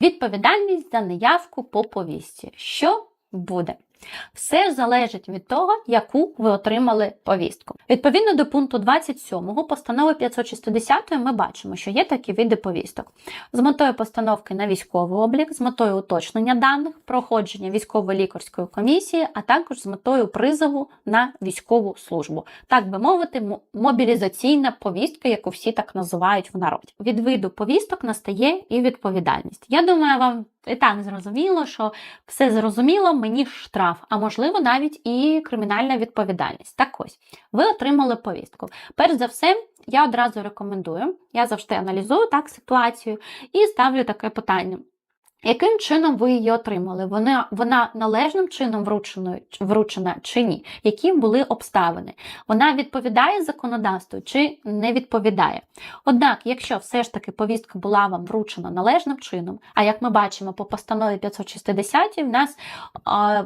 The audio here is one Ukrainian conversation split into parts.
Відповідальність за неявку по повісті. Що буде? Все залежить від того, яку ви отримали повістку. Відповідно до пункту 27 постанови 560 ми бачимо, що є такі види повісток з метою постановки на військовий облік, з метою уточнення даних, проходження військово-лікарської комісії, а також з метою призову на військову службу, так би мовити, мобілізаційна повістка, яку всі так називають в народі. Від виду повісток настає і відповідальність. Я думаю, вам і так зрозуміло, що все зрозуміло, мені штраф, а можливо навіть і кримінальна відповідальність. Так ось, ви отримали повістку. Перш за все, я одразу рекомендую, я завжди аналізую так ситуацію і ставлю таке питання. Яким чином ви її отримали? Вона, вона належним чином вручена, вручена чи ні? Які були обставини? Вона відповідає законодавству чи не відповідає? Однак, якщо все ж таки повістка була вам вручена належним чином, а як ми бачимо по постанові 560, в нас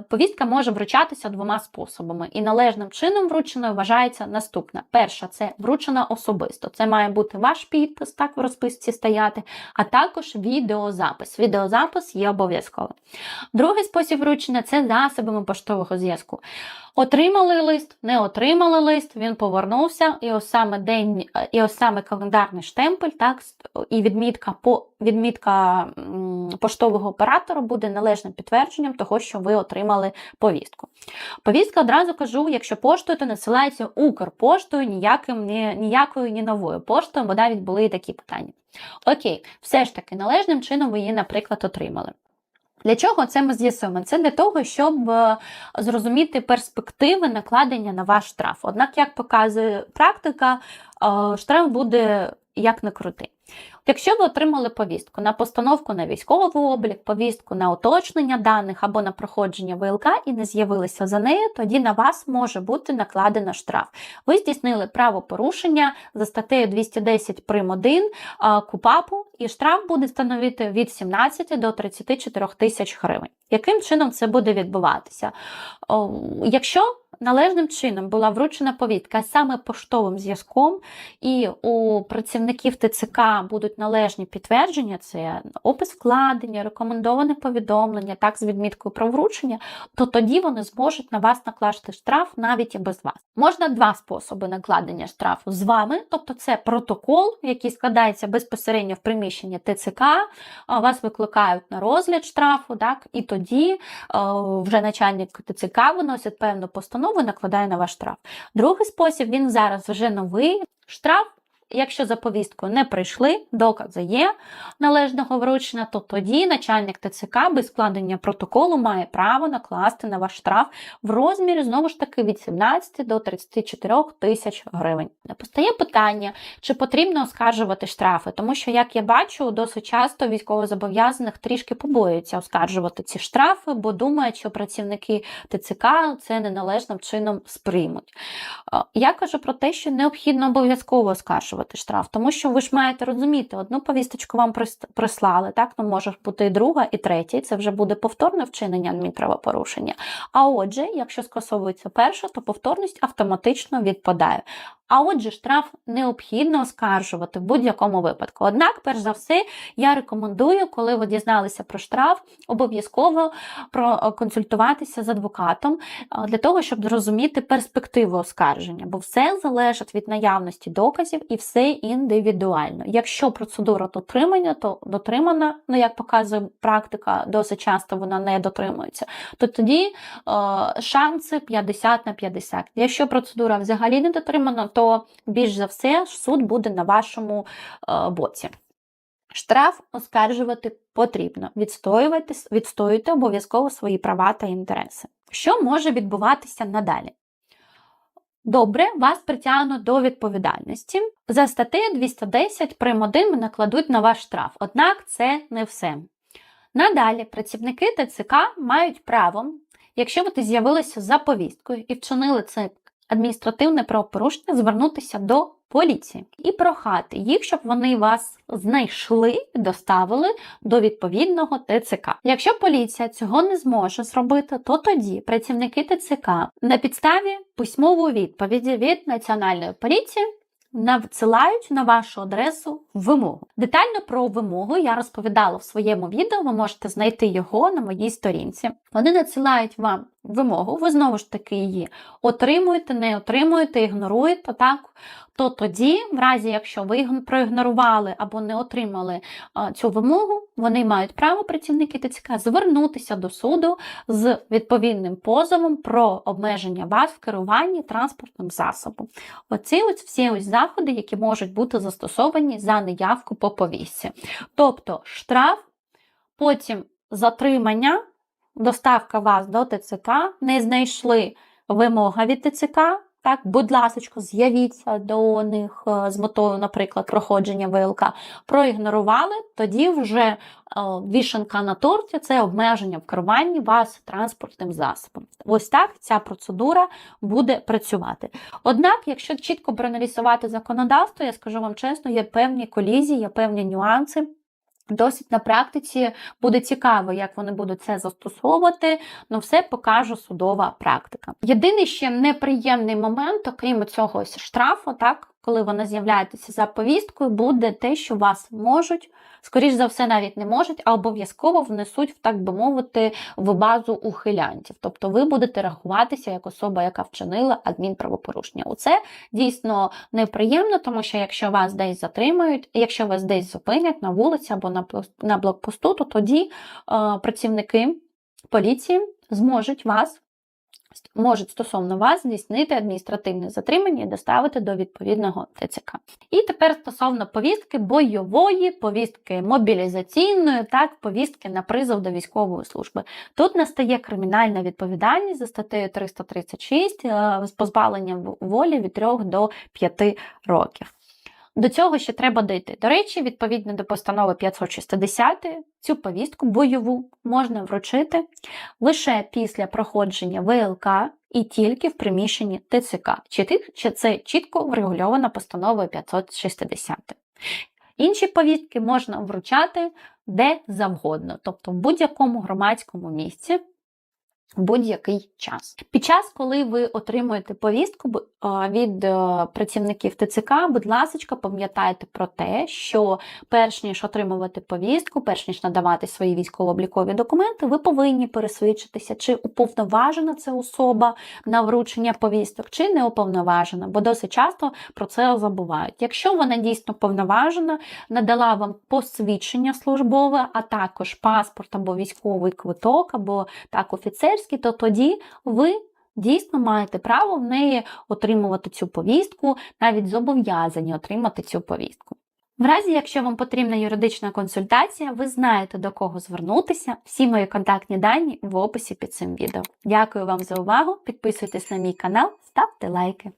повістка може вручатися двома способами. І належним чином врученою вважається наступне. Перша це вручена особисто. Це має бути ваш підпис, так в розписці стояти, а також відеозапис. Відеозапис є обов'язковим. Другий спосіб вручення це засобами поштового зв'язку. Отримали лист, не отримали лист, він повернувся, і ось саме день, і ось саме календарний штемпель, так, і відмітка по відмітка поштового оператора буде належним підтвердженням того, що ви отримали повістку. Повістка одразу кажу, якщо поштою, то надсилається Укрпоштою, ніяким, ні, ніякою ні новою поштою, бо навіть були і такі питання. Окей, все ж таки, належним чином ви її, наприклад, отримали. Для чого це ми з'ясуємо? Це для того, щоб е, зрозуміти перспективи накладення на ваш штраф. Однак, як показує практика, е, штраф буде як не крути. Якщо ви отримали повістку на постановку на військовий облік, повістку на уточнення даних або на проходження ВЛК і не з'явилися за нею, тоді на вас може бути накладено штраф. Ви здійснили правопорушення за статтею 210 прим. 1 КУПАПу, і штраф буде становити від 17 до 34 тисяч гривень. Яким чином це буде відбуватися? Якщо належним чином була вручена повістка саме поштовим зв'язком, і у працівників ТЦК будуть належні підтвердження, це опис вкладення, рекомендоване повідомлення, так з відміткою про вручення, то тоді вони зможуть на вас накласти штраф навіть і без вас. Можна два способи накладення штрафу з вами, тобто це протокол, який складається безпосередньо в приміщенні ТЦК, вас викликають на розгляд штрафу, так, і тоді е, вже начальник ТЦК виносить певну постанову і накладає на ваш штраф. Другий спосіб він зараз вже новий штраф. Якщо за повісткою не прийшли, докази є належного вручення, то тоді начальник ТЦК без складення протоколу має право накласти на ваш штраф в розмірі знову ж таки від 17 до 34 тисяч гривень. Постає питання, чи потрібно оскаржувати штрафи, тому що, як я бачу, досить часто військовозобов'язаних трішки побоюються оскаржувати ці штрафи, бо думають, що працівники ТЦК це неналежним чином сприймуть. Е, Я кажу про те, що необхідно обов'язково оскаржувати штраф, тому що ви ж маєте розуміти, одну повісточку вам прислали, так ну може бути і друга, і третя, і це вже буде повторне вчинення адмінправопорушення. А отже, якщо скасовується перша, то повторність автоматично відпадає. А отже, штраф необхідно оскаржувати в будь-якому випадку. Однак, перш за все, я рекомендую, коли ви дізналися про штраф, обов'язково проконсультуватися з адвокатом для того, щоб зрозуміти перспективу оскарження, бо все залежить від наявності доказів і все індивідуально. Якщо процедура дотримання, то дотримана, ну як показує практика, досить часто вона не дотримується, то тоді е, шанси 50 на 50. Якщо процедура взагалі не дотримана, то більш за все суд буде на вашому е, боці. Штраф оскаржувати потрібно. Відстоювати, відстоюйте обов'язково свої права та інтереси. Що може відбуватися надалі? Добре, вас притягнуть до відповідальності. За статтею 210 прим. 1 накладуть на ваш штраф, однак це не все. Надалі працівники ТЦК мають право, якщо ви з'явилися за повісткою і вчинили це адміністративне правопорушення, звернутися до поліції і прохати їх, щоб вони вас знайшли і доставили до відповідного ТЦК. Якщо поліція цього не зможе зробити, то тоді працівники ТЦК на підставі письмової відповіді від Національної поліції надсилають на вашу адресу вимогу. Детально про вимогу я розповідала в своєму відео, ви можете знайти його на моїй сторінці. Вони надсилають вам вимогу, ви знову ж таки її отримуєте, не отримуєте, ігноруєте, так? То тоді, в разі, якщо ви проігнорували або не отримали цю вимогу, вони мають право працівники ТЦК звернутися до суду з відповідним позовом про обмеження вас в керуванні транспортним засобом. Оці ось всі ось заходи, які можуть бути застосовані за неявку по повістці. Тобто штраф, потім затримання, доставка вас до ТЦК, не знайшли вимога від ТЦК. Так, будь ласка, з'явіться до них е, з метою, наприклад, проходження ВЛК. Проігнорували, тоді вже е, вішенка на торті це обмеження в керуванні вас транспортним засобом. Ось так ця процедура буде працювати. Однак, якщо чітко проаналізувати законодавство, я скажу вам чесно, є певні колізії, є певні нюанси. Досить на практиці буде цікаво, як вони будуть це застосовувати, але все покаже судова практика. Єдиний ще неприємний момент, окрім цього штрафу, так, коли ви не з'являєтеся за повісткою, буде те, що вас можуть, скоріш за все, навіть не можуть, а обов'язково внесуть, в, так би мовити, в базу ухилянтів. Тобто ви будете рахуватися як особа, яка вчинила адмінправопорушення. Оце дійсно неприємно, тому що якщо вас десь затримають, якщо вас десь зупинять на вулиці або на блокпосту, то тоді е, працівники поліції зможуть вас. Можуть стосовно вас здійснити адміністративне затримання і доставити до відповідного ТЦК. І тепер стосовно повістки бойової, повістки мобілізаційної, так, повістки на призов до військової служби. Тут настає кримінальна відповідальність за статтею 336 е, з позбавленням волі від 3 до 5 років. До цього ще треба дійти. До речі, відповідно до постанови 560, цю повістку бойову можна вручити лише після проходження ВЛК і тільки в приміщенні ТЦК. Чи це чітко врегульовано постановою 560. Інші повістки можна вручати де завгодно, тобто в будь-якому громадському місці. Будь-який час. Під час, коли ви отримуєте повістку від е, працівників ТЦК, будь ласка, пам'ятайте про те, що перш ніж отримувати повістку, перш ніж надавати свої військово-облікові документи, ви повинні пересвідчитися, чи уповноважена це особа на вручення повісток, чи не уповноважена, бо досить часто про це забувають. Якщо вона дійсно повноважена, надала вам посвідчення службове, а також паспорт або військовий квиток, або так офіцерський, то тоді ви. Дійсно маєте право в неї отримувати цю повістку, навіть зобов'язані отримати цю повістку. В разі, якщо вам потрібна юридична консультація, ви знаєте до кого звернутися. Всі мої контактні дані в описі під цим відео. Дякую вам за увагу. Підписуйтесь на мій канал, ставте лайки.